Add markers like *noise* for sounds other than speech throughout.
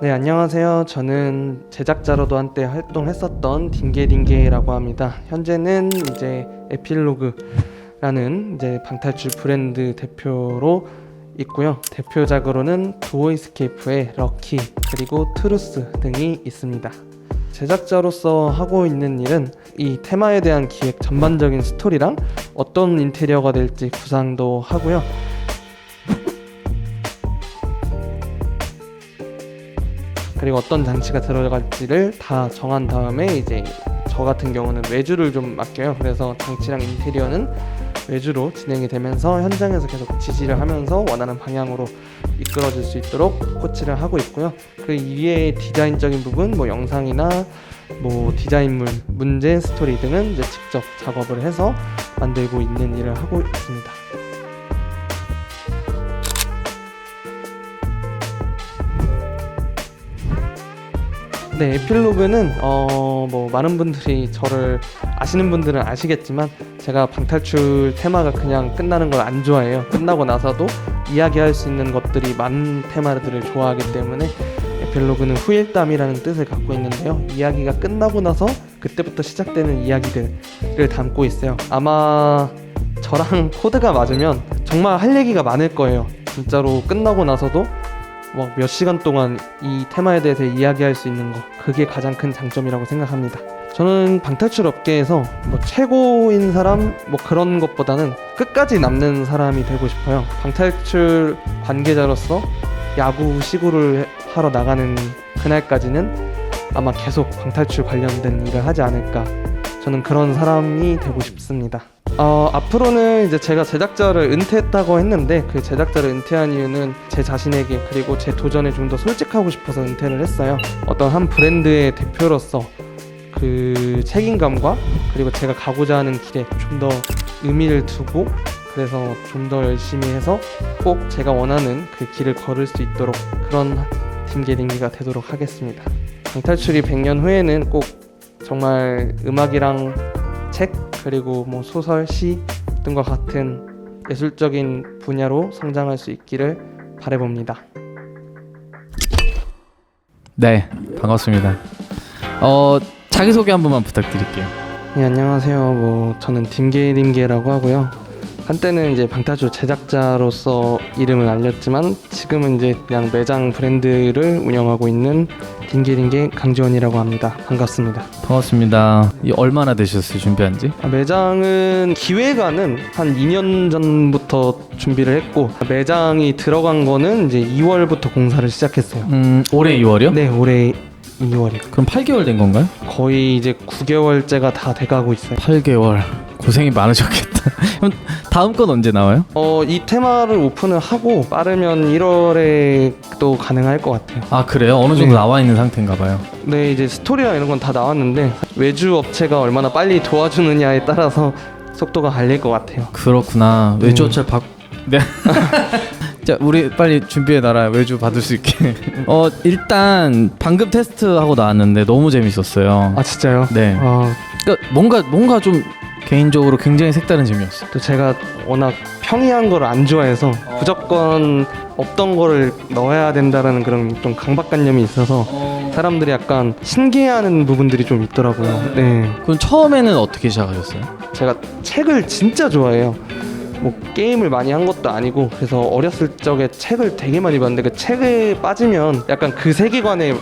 네, 안녕하세요. 저는 제작자로도 한때 활동했었던 딩게딩게라고 합니다. 현재는 이제 에필로그라는 이제 방탈출 브랜드 대표로 있고요. 대표작으로는 두오이스케이프의 럭키 그리고 트루스 등이 있습니다. 제작자로서 하고 있는 일은 이 테마에 대한 기획 전반적인 스토리랑 어떤 인테리어가 될지 구상도 하고요. 그리고 어떤 장치가 들어갈지를 다 정한 다음에 이제 저 같은 경우는 외주를 좀 맡겨요. 그래서 장치랑 인테리어는 외주로 진행이 되면서 현장에서 계속 지시를 하면서 원하는 방향으로 이끌어질 수 있도록 코치를 하고 있고요. 그 이외의 디자인적인 부분, 뭐 영상이나 뭐 디자인물, 문제, 스토리 등은 이제 직접 작업을 해서 만들고 있는 일을 하고 있습니다. 네, 에필로그는 어 뭐 많은 분들이 저를 아시는 분들은 아시겠지만 제가 방탈출 테마가 그냥 끝나는 걸 안 좋아해요. 끝나고 나서도 이야기할 수 있는 것들이 많은 테마들을 좋아하기 때문에 에필로그는 후일담이라는 뜻을 갖고 있는데요. 이야기가 끝나고 나서 그때부터 시작되는 이야기들을 담고 있어요. 아마 저랑 *laughs* 코드가 맞으면 정말 할 얘기가 많을 거예요. 진짜로 끝나고 나서도 막 몇 시간 동안 이 테마에 대해서 이야기할 수 있는 거 그게 가장 큰 장점이라고 생각합니다. 저는 방탈출 업계에서 뭐 최고인 사람 뭐 그런 것보다는 끝까지 남는 사람이 되고 싶어요. 방탈출 관계자로서 야구 시구를 하러 나가는 그날까지는 아마 계속 방탈출 관련된 일을 하지 않을까. 저는 그런 사람이 되고 싶습니다. 어, 앞으로는 이제 제가 제작자를 은퇴했다고 했는데 그 제작자를 은퇴한 이유는 제 자신에게 그리고 제 도전에 좀 더 솔직하고 싶어서 은퇴를 했어요. 어떤 한 브랜드의 대표로서 그 책임감과 그리고 제가 가고자 하는 길에 좀 더 의미를 두고 그래서 좀 더 열심히 해서 꼭 제가 원하는 그 길을 걸을 수 있도록 그런 딩게딩기가 되도록 하겠습니다. 방탈출이 100년 후에는 꼭 정말 음악이랑 책 그리고 뭐 소설, 시 등과 같은 예술적인 분야로 성장할 수 있기를 바라봅니다. 네, 반갑습니다. 어, 자기소개 한 번만 부탁드릴게요. 네, 안녕하세요. 뭐 저는 딤게딤게라고 하고요. 한때는 이제 방탈출 제작자로서 이름을 알렸지만 지금은 이제 그냥 매장 브랜드를 운영하고 있는 딤게딤게 강지원이라고 합니다. 반갑습니다. 반갑습니다. 이 얼마나 되셨어요, 준비한 지? 아, 매장은 기획안은 한 2년 전부터 준비를 했고 매장이 들어간 거는 이제 2월부터 공사를 시작했어요. 음, 올해 2월이요? 네, 올해 2월이요. 그럼 8개월 된 건가요? 거의 이제 9개월째가 다 돼가고 있어요. 8개월. 고생이 많으셨겠다. *laughs* 그럼 다음 건 언제 나와요? 어, 이 테마를 오픈을 하고 빠르면 1월에 또 가능할 것 같아요. 아, 그래요? 어느 정도 네. 나와 있는 상태인가 봐요. 네, 이제 스토리랑 이런 건 다 나왔는데 외주 업체가 얼마나 빨리 도와주느냐에 따라서 속도가 갈릴 것 같아요. 그렇구나. 네. 외주 업체 박 네. *laughs* 자, 우리 빨리 준비해 놔라. 외주 받을 수 있게. *laughs* 어, 일단 방금 테스트 하고 나왔는데 너무 재밌었어요. 아 진짜요? 네. 아, 그러니까 뭔가 뭔가 좀 개인적으로 굉장히 색다른 재미였어요. 또 제가 워낙 평이한 거를 안 좋아해서 무조건 없던 거를 넣어야 된다라는 그런 좀 강박관념이 있어서 사람들이 약간 신기해하는 부분들이 좀 있더라고요. 네, 그럼 처음에는 어떻게 시작하셨어요? 제가 책을 진짜 좋아해요. 뭐 게임을 많이 한 것도 아니고 그래서 어렸을 적에 책을 되게 많이 봤는데 그 책에 빠지면 약간 그 세계관에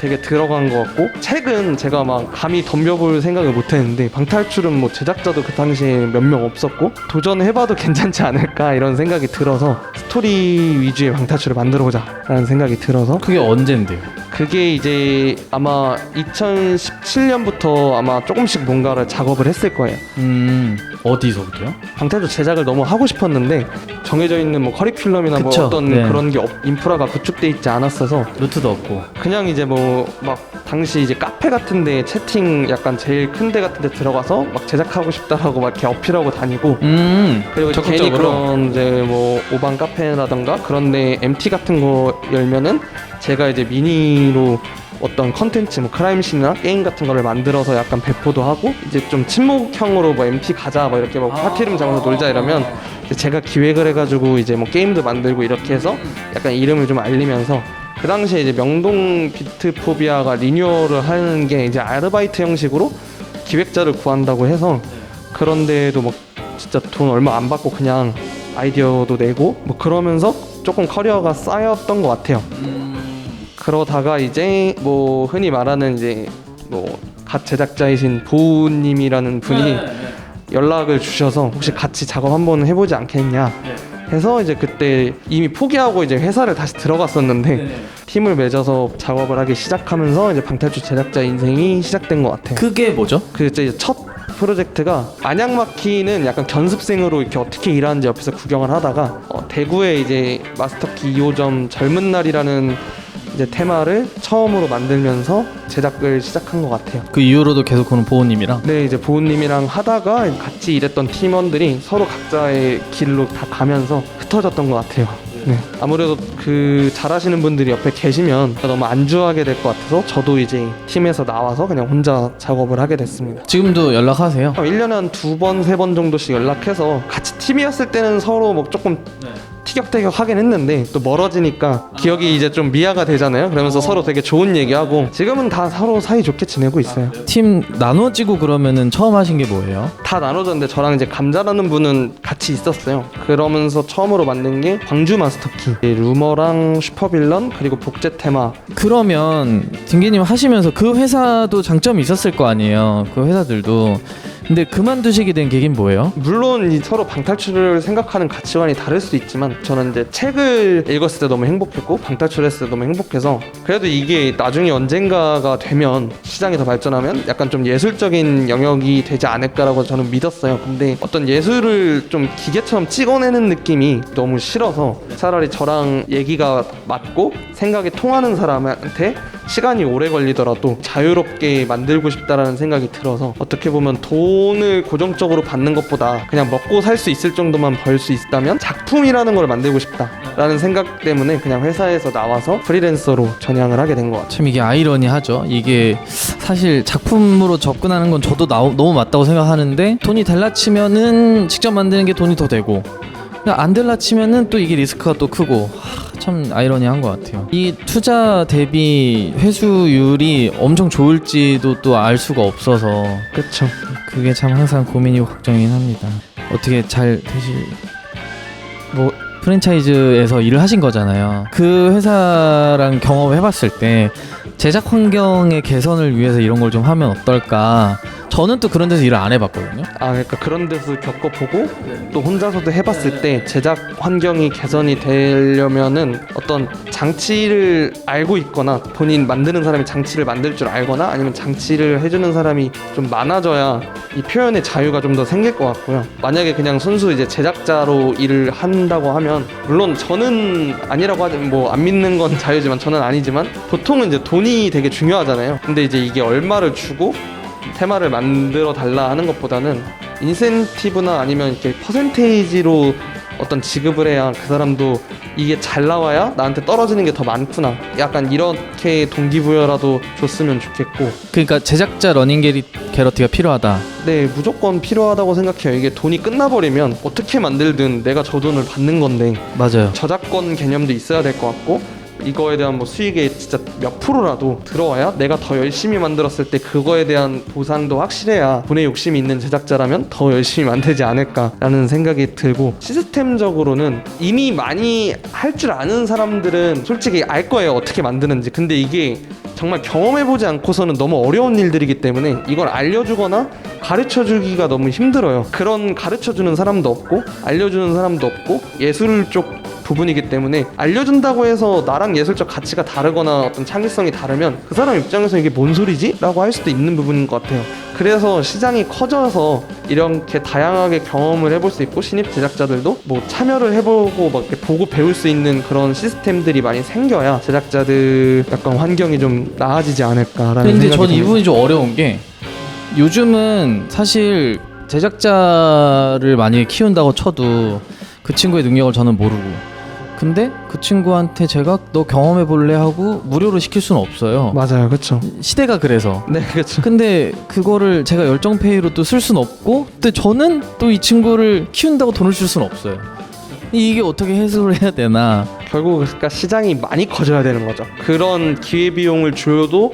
되게 들어간 것 같고 책은 제가 막 감히 덤벼볼 생각을 못했는데 방탈출은 뭐 제작자도 그 당시에 몇 명 없었고 도전해봐도 괜찮지 않을까 이런 생각이 들어서 스토리 위주의 방탈출을 만들어보자라는 생각이 들어서 그게 언젠데요? 그게 이제 아마 2017년부터 아마 조금씩 뭔가를 작업을 했을 거예요. 음 어디서부터요? 방탈출 제작을 너무 하고 싶었는데 정해져 있는 뭐 커리큘럼이나 뭐 그쵸, 어떤 네. 그런 게 없- 인프라가 구축돼 있지 않았어서 루트도 없고 그냥 이제 뭐 막 당시 이제 카페 같은데 채팅 약간 제일 큰 데 같은데 들어가서 막 제작하고 싶다라고 막 이렇게 어필하고 다니고 음 그리고 이제 괜히 적극적으로 그런 이제 뭐 오방 카페라던가 그런데 MT 같은 거 열면은 제가 이제 미니로 어떤 컨텐츠 뭐 크라임씬이나 게임 같은 거를 만들어서 약간 배포도 하고 이제 좀 친목형으로 뭐 MT 가자 뭐 이렇게 뭐 파티룸 잡아서 놀자 이러면 이제 제가 기획을 해가지고 이제 뭐 게임도 만들고 이렇게 해서 약간 이름을 좀 알리면서 그 당시에 이제 명동 비트포비아가 리뉴얼을 하는 게 이제 아르바이트 형식으로 기획자를 구한다고 해서 그런데도 뭐 진짜 돈 얼마 안 받고 그냥 아이디어도 내고 뭐 그러면서 조금 커리어가 쌓였던 것 같아요. 그러다가 이제 뭐 흔히 말하는 이제 뭐 갓 제작자이신 보우님이라는 분이 연락을 주셔서 혹시 같이 작업 한번 해보지 않겠냐 해서 이제 그때 이미 포기하고 이제 회사를 다시 들어갔었는데 팀을 맺어서 작업을 하기 시작하면서 이제 방탈출 제작자 인생이 시작된 것 같아요. 그게 뭐죠? 그 이제 첫 프로젝트가 안양마키는 약간 견습생으로 이렇게 어떻게 일하는지 옆에서 구경을 하다가 어, 대구에 이제 마스터키 2호점 젊은 날이라는 이제 테마를 처음으로 만들면서 제작을 시작한 것 같아요. 그 이후로도 계속 그런 보호님이랑 네, 이제 보은님이랑 하다가 같이 일했던 팀원들이 서로 각자의 길로 다 가면서 흩어졌던 것 같아요. 네. 아무래도 그 잘하시는 분들이 옆에 계시면 너무 안주하게 될 것 같아서 저도 이제 팀에서 나와서 그냥 혼자 작업을 하게 됐습니다. 지금도 연락하세요? 1년에 한 두 번, 세 번 정도씩 연락해서 같이 팀이었을 때는 서로 뭐 조금 티격태격 하긴 했는데 또 멀어지니까 기억이 이제 좀 미화가 되잖아요. 그러면서 서로 되게 좋은 얘기하고 지금은 다 서로 사이 좋게 지내고 있어요. 팀 나눠지고 그러면은 처음 하신 게 뭐예요? 다 나눠졌는데 저랑 이제 감자라는 분은 같이 있었어요. 그러면서 처음으로 만든 게 광주 마스터키, 루머랑 슈퍼빌런 그리고 복제 테마. 그러면 딩기님 하시면서 그 회사도 장점이 있었을 거 아니에요. 그 회사들도. 근데 그만두시게 된 계기는 뭐예요? 물론 이 서로 방탈출을 생각하는 가치관이 다를 수도 있지만 저는 이제 책을 읽었을 때 너무 행복했고 방탈출했을 때 너무 행복해서 그래도 이게 나중에 언젠가가 되면 시장이 더 발전하면 약간 좀 예술적인 영역이 되지 않을까라고 저는 믿었어요. 근데 어떤 예술을 좀 기계처럼 찍어내는 느낌이 너무 싫어서 차라리 저랑 얘기가 맞고 생각이 통하는 사람한테 시간이 오래 걸리더라도 자유롭게 만들고 싶다라는 생각이 들어서 어떻게 보면 돈을 고정적으로 받는 것보다 그냥 먹고 살 수 있을 정도만 벌 수 있다면 작품이라는 걸 만들고 싶다라는 생각 때문에 그냥 회사에서 나와서 프리랜서로 전향을 하게 된 것 같아요. 참 이게 아이러니하죠. 이게 사실 작품으로 접근하는 건 저도 나, 너무 맞다고 생각하는데 돈이 달라치면은 직접 만드는 게 돈이 더 되고 안 달라치면은 또 이게 리스크가 또 크고 하, 참 아이러니한 것 같아요. 이 투자 대비 회수율이 엄청 좋을지도 또 알 수가 없어서 그렇죠. 그게 참 항상 고민이고 걱정이긴 합니다. 어떻게 잘 되시 뭐 프랜차이즈에서 일을 하신 거잖아요. 그 회사랑 경험을 해봤을 때 제작 환경의 개선을 위해서 이런 걸 좀 하면 어떨까? 저는 또 그런 데서 일을 안 해봤거든요. 아 그러니까 그런 데서 겪어보고 또 혼자서도 해봤을 때 제작 환경이 개선이 되려면은 어떤 장치를 알고 있거나 본인 만드는 사람이 장치를 만들 줄 알거나 아니면 장치를 해주는 사람이 좀 많아져야 이 표현의 자유가 좀 더 생길 것 같고요. 만약에 그냥 순수 이제 제작자로 일을 한다고 하면 물론 저는 아니라고 하면 뭐안 믿는 건 자유지만 저는 아니지만 보통은 이제 돈이 되게 중요하잖아요. 근데 이제 이게 얼마를 주고 테마를 만들어 달라 하는 것보다는 인센티브나 아니면 이렇게 퍼센테이지로 어떤 지급을 해야 그 사람도 이게 잘 나와야 나한테 떨어지는 게 더 많구나. 약간 이렇게 동기부여라도 줬으면 좋겠고. 그러니까 제작자 러닝 게리, 게러티가 필요하다. 네, 무조건 필요하다고 생각해요. 이게 돈이 끝나버리면 어떻게 만들든 내가 저 돈을 받는 건데 맞아요. 저작권 개념도 있어야 될 것 같고 이거에 대한 뭐 수익의 진짜 몇 프로라도 들어와야 내가 더 열심히 만들었을 때 그거에 대한 보상도 확실해야 돈에 욕심이 있는 제작자라면 더 열심히 만들지 않을까라는 생각이 들고 시스템적으로는 이미 많이 할 줄 아는 사람들은 솔직히 알 거예요 어떻게 만드는지. 근데 이게 정말 경험해보지 않고서는 너무 어려운 일들이기 때문에 이걸 알려주거나 가르쳐 주기가 너무 힘들어요. 그런 가르쳐 주는 사람도 없고 알려주는 사람도 없고 예술 쪽 부분이기 때문에 알려준다고 해서 나랑 예술적 가치가 다르거나 어떤 창의성이 다르면 그 사람 입장에서 이게 뭔 소리지? 라고 할 수도 있는 부분인 것 같아요. 그래서 시장이 커져서 이렇게 다양하게 경험을 해볼 수 있고 신입 제작자들도 뭐 참여를 해보고 막 보고 배울 수 있는 그런 시스템들이 많이 생겨야 제작자들 약간 환경이 좀 나아지지 않을까라는 근데 생각이 저는 이 듭니다. 부분이 좀 어려운 게 요즘은 사실 제작자를 많이 키운다고 쳐도 그 친구의 능력을 저는 모르고 근데 그 친구한테 제가 너 경험해 볼래 하고 무료로 시킬 수는 없어요. 맞아요, 그렇죠. 시대가 그래서. 네, 그렇죠. 근데 그거를 제가 열정 페이로 또 쓸 수는 없고 근데 저는 또 이 친구를 키운다고 돈을 줄 수는 없어요. 이게 어떻게 해소를 해야 되나? 결국 그러니까 시장이 많이 커져야 되는 거죠. 그런 기회 비용을 줘도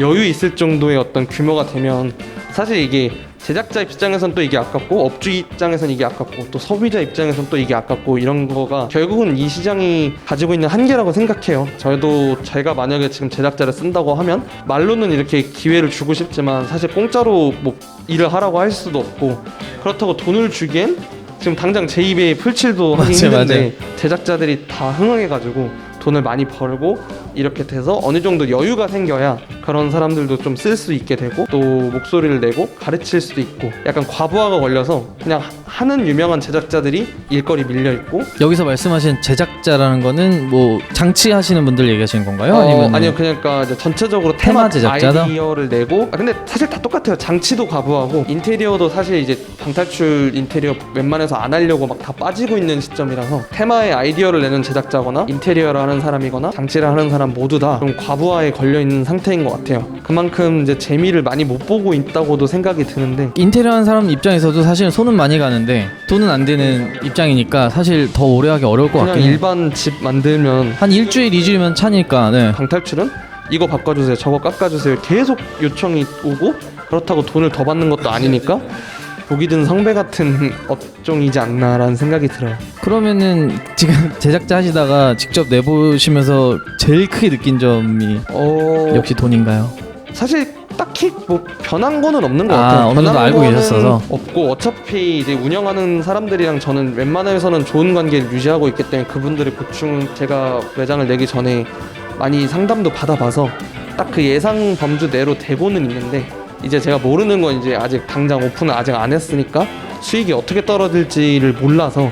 여유 있을 정도의 어떤 규모가 되면 사실 이게 제작자 입장에선 또 이게 아깝고 업주 입장에선 이게 아깝고 또 소비자 입장에선 또 이게 아깝고 이런 거가 결국은 이 시장이 가지고 있는 한계라고 생각해요. 저도 제가 만약에 지금 제작자를 쓴다고 하면 말로는 이렇게 기회를 주고 싶지만 사실 공짜로 뭐 일을 하라고 할 수도 없고 그렇다고 돈을 주기엔 지금 당장 제 입에 풀칠도 하기 맞아요, 힘든데 제작자들이 다 흥행해가지고 돈을 많이 벌고 이렇게 돼서 어느 정도 여유가 생겨야 그런 사람들도 좀 쓸 수 있게 되고 또 목소리를 내고 가르칠 수도 있고 약간 과부하가 걸려서 그냥 하- 하는 유명한 제작자들이 일거리 밀려 있고 여기서 말씀하신 제작자라는 거는 뭐 장치 하시는 분들 얘기하시는 건가요? 어, 아니면 아니요 그러니까 전체적으로 테마 테마, 제작자다? 아이디어를 내고 아, 근데 사실 다 똑같아요 장치도 과부하고 인테리어도 사실 이제 방탈출 인테리어 웬만해서 안 하려고 막 다 빠지고 있는 시점이라서 테마의 아이디어를 내는 제작자거나 인테리어를 하는 사람이거나 장치를 하는 사람 모두 다 좀 과부하에 걸려 있는 상태인 것 같아요 그만큼 이제 재미를 많이 못 보고 있다고도 생각이 드는데 인테리어 하는 사람 입장에서도 사실 손은 많이 가는데 돈은 안 되는 입장이니까 사실 더 오래 하기 어려울 것 그냥 같긴 해요. 일반 집 만들면 한 일주일, 이주일면 차니까 네. 방탈출은 이거 바꿔주세요 저거 깎아주세요 계속 요청이 오고 그렇다고 돈을 더 받는 것도 아니니까 보기 든 성배 같은 *laughs* 업종이지 않나라는 생각이 들어요 그러면은 지금 *laughs* 제작자 하시다가 직접 내보시면서 제일 크게 느낀 점이 어 역시 돈인가요? 사실 딱히 뭐 변한 거는 없는 것 아, 같아요 어느 정도 변한 알고 거는 계셨어서. 없고 어차피 이제 운영하는 사람들이랑 저는 웬만해서는 좋은 관계를 유지하고 있기 때문에 그분들의 고충 제가 매장을 내기 전에 많이 상담도 받아봐서 딱 그 예상 범주 내로 되고는 있는데 이제 제가 모르는 건 이제 아직 당장 오픈을 아직 안 했으니까 수익이 어떻게 떨어질지를 몰라서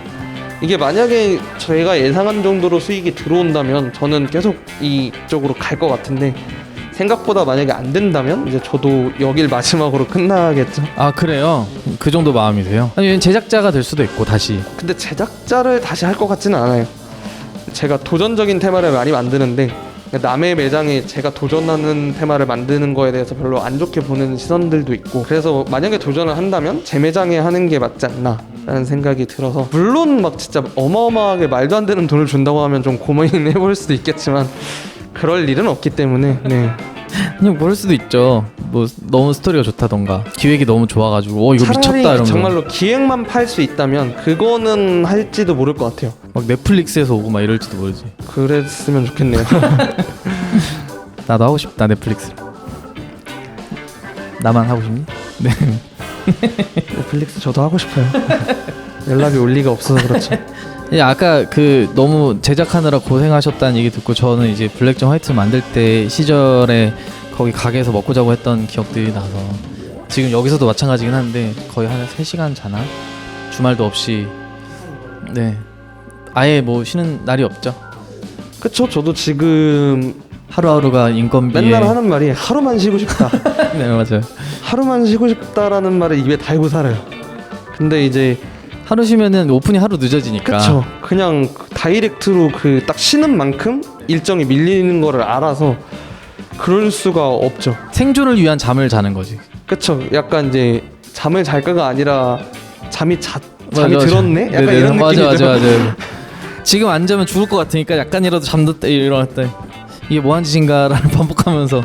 이게 만약에 저희가 예상한 정도로 수익이 들어온다면 저는 계속 이쪽으로 갈 것 같은데 생각보다 만약에 안 된다면 이제 저도 여길 마지막으로 끝나겠죠. 아 그래요? 그 정도 마음이세요? 아니 제작자가 될 수도 있고 다시 근데 제작자를 다시 할 것 같지는 않아요. 제가 도전적인 테마를 많이 만드는데 남의 매장에 제가 도전하는 테마를 만드는 거에 대해서 별로 안 좋게 보는 시선들도 있고 그래서 만약에 도전을 한다면 제 매장에 하는 게 맞지 않나 라는 생각이 들어서 물론 막 진짜 어마어마하게 말도 안 되는 돈을 준다고 하면 좀 고민해 *laughs* 볼 수도 있겠지만 그럴 일은 없기 때문에 네. 그냥 모를 수도 있죠 뭐 너무 스토리가 좋다던가 기획이 너무 좋아가지고 어 이거 미쳤다 이런 거 정말로 기획만 팔 수 있다면 그거는 할지도 모를 것 같아요. 막 넷플릭스에서 오고 막 이럴지도 모르지 그랬으면 좋겠네요. *laughs* 나도 하고 싶다 넷플릭스 나만 하고 싶니? 네 *laughs* 넷플릭스 저도 하고 싶어요. *laughs* 연락이 올 리가 없어서 그렇죠. 예, 아까 그 너무 제작하느라 고생하셨다는 얘기 듣고 저는 이제 블랙존 화이트 만들 때 시절에 거기 가게에서 먹고 자고 했던 기억들이 나서 지금 여기서도 마찬가지긴 한데 거의 한 3시간 자나? 주말도 없이 네 아예 뭐 쉬는 날이 없죠 그쵸? 저도 지금 하루하루가 인건비에 맨날 하는 말이 하루만 쉬고 싶다. *laughs* 네 맞아요 하루만 쉬고 싶다라는 말을 입에 달고 살아요. 근데 이제 하루 쉬면은 오픈이 하루 늦어지니까 그쵸? 그냥 그 다이렉트로 그 딱 쉬는 만큼 일정이 밀리는 거를 알아서 그럴 수가 없죠. 생존을 위한 잠을 자는 거지 그쵸? 약간 이제 잠을 잘까가 아니라 잠이 자, 잠이 맞아, 맞아. 들었네? 약간 네네, 이런 맞아, 느낌이죠. 맞아, 맞아. 지금 안 자면 죽을 것 같으니까 약간이라도 잠들다 일어났다. 이게 뭐한 짓인가라는 *laughs* 반복하면서.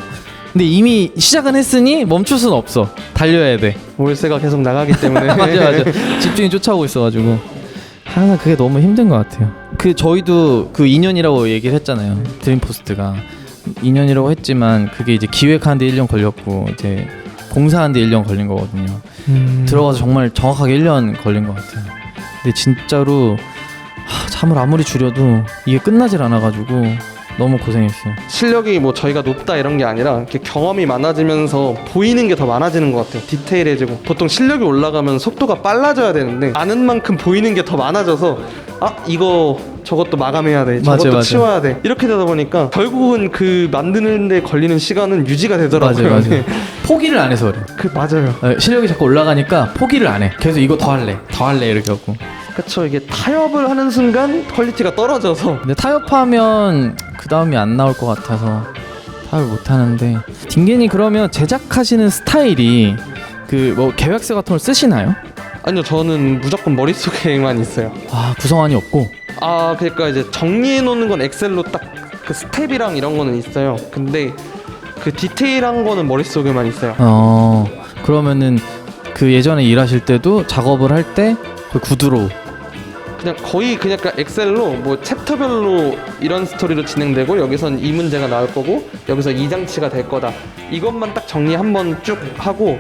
근데 이미 시작은 했으니 멈출 수는 없어. 달려야 돼. 월세가 계속 나가기 때문에 *laughs* 맞아, 맞아. *laughs* 집중이 쫓아오고 있어가지고 항상 그게 너무 힘든 것 같아요. 그 저희도 그 2년이라고 얘기를 했잖아요. 드림포스트가 2년이라고 했지만 그게 이제 기획하는데 1년 걸렸고 이제 공사하는데 1년 걸린 거거든요. 음, 들어가서 정말 정확하게 1년 걸린 것 같아요. 근데 진짜로 하, 잠을 아무리 줄여도 이게 끝나질 않아가지고 너무 고생했어요. 실력이 뭐 저희가 높다 이런 게 아니라 이렇게 경험이 많아지면서 보이는 게 더 많아지는 것 같아요. 디테일해지고 보통 실력이 올라가면 속도가 빨라져야 되는데 아는 만큼 보이는 게 더 많아져서 아 이거 저것도 마감해야 돼, 맞아요, 저것도 맞아요. 치워야 돼 이렇게 되다 보니까 결국은 그 만드는데 걸리는 시간은 유지가 되더라고요. 맞아요, 맞아요. 포기를 안 해서 그래. 그 맞아요. 어, 실력이 자꾸 올라가니까 포기를 안 해. 계속 이거 더 할래, 더 할래 이렇게 하고. 그쵸 이게 타협을 하는 순간 퀄리티가 떨어져서 근데 타협하면 그 다음이 안 나올 것 같아서 타협을 못 하는데 딩겐이 그러면 제작하시는 스타일이 그 뭐 계획서 같은 걸 쓰시나요? 아니요 저는 무조건 머릿속에만 있어요. 아 구성안이 없고 아 그러니까 이제 정리해 놓는 건 엑셀로 딱 그 스텝이랑 이런 거는 있어요. 근데 그 디테일한 거는 머릿속에만 있어요. 어 그러면은 그 예전에 일하실 때도 작업을 할 때 그 구두로. 그냥 거의 그냥 그 엑셀로 뭐 챕터별로 이런 스토리로 진행되고 여기선 이 문제가 나올 거고 여기서 이 장치가 될 거다. 이것만 딱 정리 한번 쭉 하고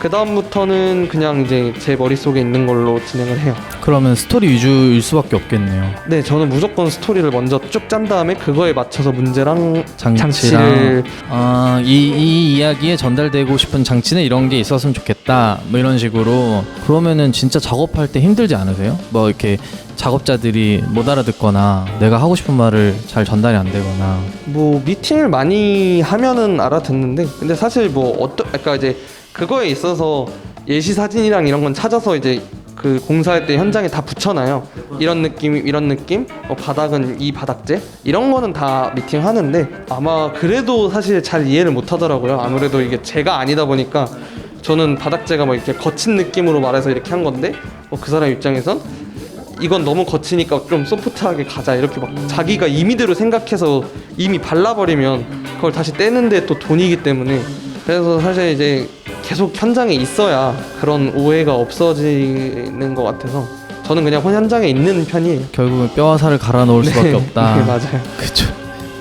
그 다음부터는 그냥 이제 제 머릿속에 있는 걸로 진행을 해요 그러면 스토리 위주일 수밖에 없겠네요. 네 저는 무조건 스토리를 먼저 쭉 짠 다음에 그거에 맞춰서 문제랑 장치랑 장치를 아 이 이 이야기에 전달되고 싶은 장치는 이런 게 있었으면 좋겠다 뭐 이런 식으로 그러면은 진짜 작업할 때 힘들지 않으세요? 뭐 이렇게 작업자들이 못 알아듣거나 내가 하고 싶은 말을 잘 전달이 안 되거나. 뭐 미팅을 많이 하면은 알아듣는데 근데 사실 뭐 어떤 그러니까 이제 그거에 있어서 예시 사진이랑 이런 건 찾아서 이제 그 공사할 때 현장에 다 붙여놔요. 이런 느낌 이런 느낌? 뭐 바닥은 이 바닥재? 이런 거는 다 미팅 하는데 아마 그래도 사실 잘 이해를 못 하더라고요. 아무래도 이게 제가 아니다 보니까 저는 바닥재가 뭐 이렇게 거친 느낌으로 말해서 이렇게 한 건데 뭐그 사람 입장에선 이건 너무 거치니까 좀 소프트하게 가자 이렇게 막 자기가 임의대로 생각해서 이미 발라버리면 그걸 다시 떼는데 또 돈이기 때문에 그래서 사실 이제 계속 현장에 있어야 그런 오해가 없어지는 것 같아서 저는 그냥 현장에 있는 편이에요. 결국은 뼈와 살을 갈아 넣을 수밖에 네, 없다. *laughs* 네 맞아요. 그쵸.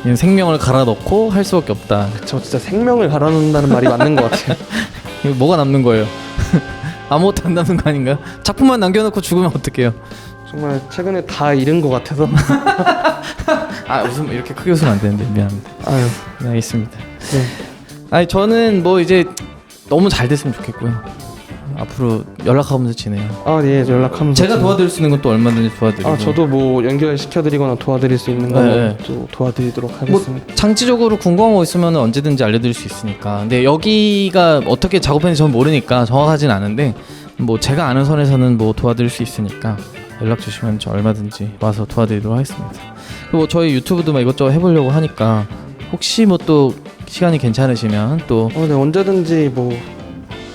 그냥 생명을 갈아 넣고 할 수밖에 없다. 저 진짜 생명을 갈아놓는다는 말이 맞는 것 같아요. *laughs* 이거 뭐가 남는 거예요? *laughs* 아무것도 안 남는 거 아닌가요? 작품만 남겨놓고 죽으면 어떡해요? 정말 최근에 다 잃은 것 같아서 *laughs* 아 웃음 이렇게 크게 웃으면 안 되는데 미안합니다. 아유 네, 알겠습니다. 네. 아니 저는 뭐 이제 너무 잘 됐으면 좋겠고요. 앞으로 연락하면서 지내요. 아예 연락하면서 제가 좀- 도와드릴 수 있는 건 또 얼마든지 도와드리고. 아 저도 뭐 연결 시켜드리거나 도와드릴 수 있는 네, 네. 거또 도와드리도록 뭐 하겠습니다. 장치적으로 궁금한 거 있으면 언제든지 알려드릴 수 있으니까. 근데 여기가 어떻게 작업했는지 전 모르니까 정확하진 않은데 뭐 제가 아는 선에서는 뭐 도와드릴 수 있으니까 연락 주시면 저 얼마든지 와서 도와드리도록 하겠습니다. 그리고 뭐 저희 유튜브도 막 이것저것 해보려고 하니까 혹시 뭐 또 시간이 괜찮으시면 또 어, 네 언제든지 뭐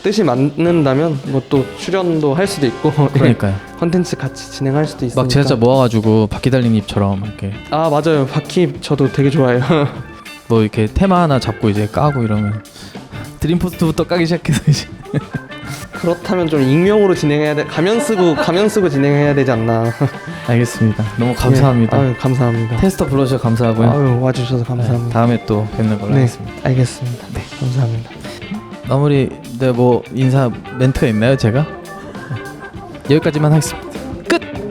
뜻이 맞는다면 뭐 또 출연도 할 수도 있고. *laughs* 그러니까요. 컨텐츠 같이 진행할 수도 있으니까. 막 제작자 모아가지고 바퀴달리님처럼 이렇게. 아 맞아요. 바퀴 저도 되게 좋아해요. *laughs* 뭐 이렇게 테마 하나 잡고 이제 까고 이러면 *laughs* 드림포스트부터 까기 시작해서 이제 그렇다면 좀 익명으로 진행해야 돼 가면 쓰고 가면 쓰고 진행해야 되지 않나 *laughs* 알겠습니다. 너무 감사합니다. 예, 아유 감사합니다 테스터 불러주셔서 감사하고요. 아유 와주셔서 감사합니다 다음에 또 뵙는 걸로 네 하겠습니다. 알겠습니다 네 감사합니다 마무리 네 뭐 인사 멘트가 있나요 제가? *laughs* 여기까지만 하겠습니다. 끝.